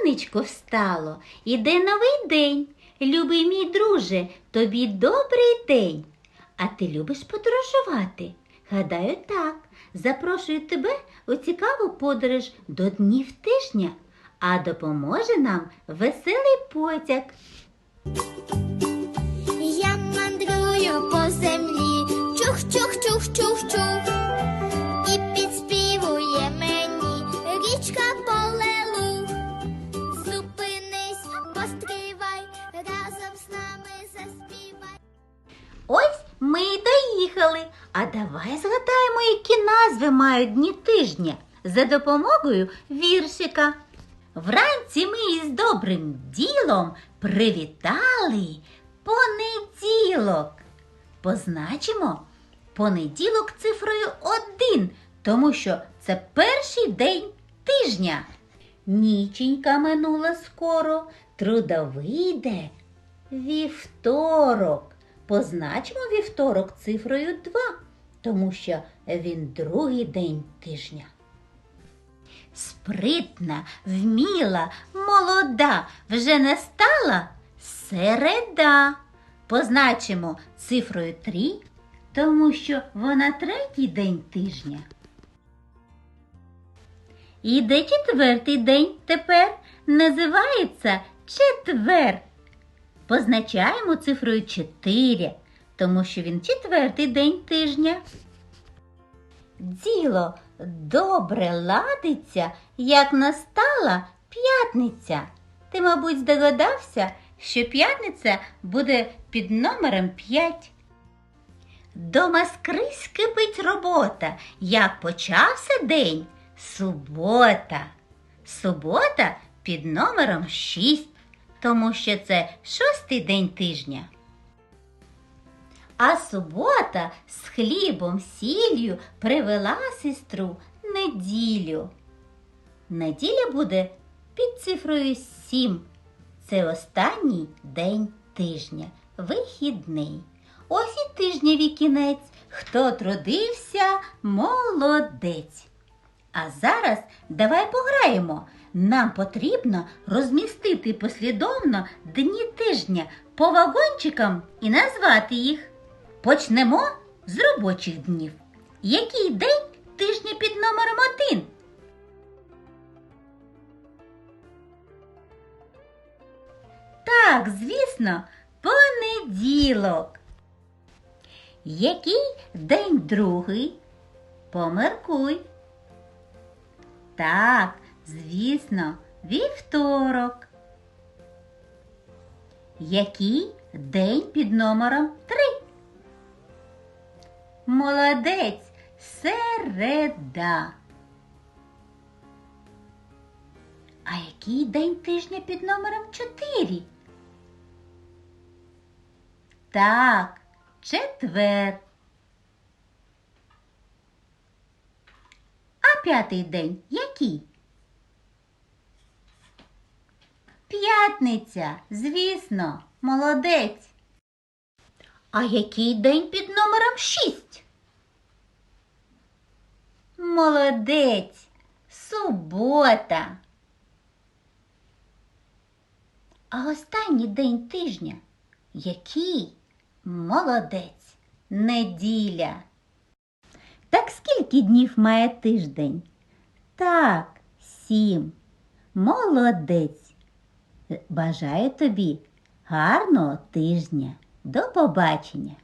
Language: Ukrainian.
сонечко встало, іде новий день. Любий мій друже, тобі добрий день. А ти любиш подорожувати? Гадаю, так. Запрошую тебе у цікаву подорож до днів тижня, а допоможе нам веселий потяг. Я мандрую по землі, А давай згадаємо, які назви мають дні тижня за допомогою віршика. Вранці ми із добрим ділом привітали понеділок. Позначимо понеділок цифрою один, тому що це перший день тижня. Ніченька минула скоро, трудовий день. Вівторок. Позначимо вівторок цифрою 2, тому що він другий день тижня. Спритна, вміла, молода, вже не стала середа. Позначимо цифрою 3, тому що вона третій день тижня. Іде четвертий день тепер, називається четвер. Позначаємо цифрою 4, тому що він четвертий день тижня. Діло добре ладиться, як настала п'ятниця. Ти, мабуть, здогадався, що п'ятниця буде під номером 5. Дома скрізь кипить робота. Як почався день? Субота. Субота під номером 6 тому що це шостий день тижня. А субота з хлібом, сіллю привела сестру неділю. Неділя буде під цифрою 7. Це останній день тижня, вихідний. Ось і тижневі кінець. Хто трудився, молодець. А зараз давай пограємо. Нам потрібно розмістити послідовно дні тижня по вагончикам і назвати їх. Почнемо з робочих днів. Який день тижня під номером один? Так, звісно, понеділок. Який день другий? Померкуй. Так, звісно, вівторок. Який день під номером три? Молодець, середа. А який день тижня під номером чотири? Так, четвер. П'ятий день який? П'ятниця, звісно, молодець. А який день під номером шість? Молодець, субота. А останній день тижня який? Молодець, неділя. Так скільки днів має тиждень? Так, сім. Молодець. Бажаю тобі гарного тижня. До побачення!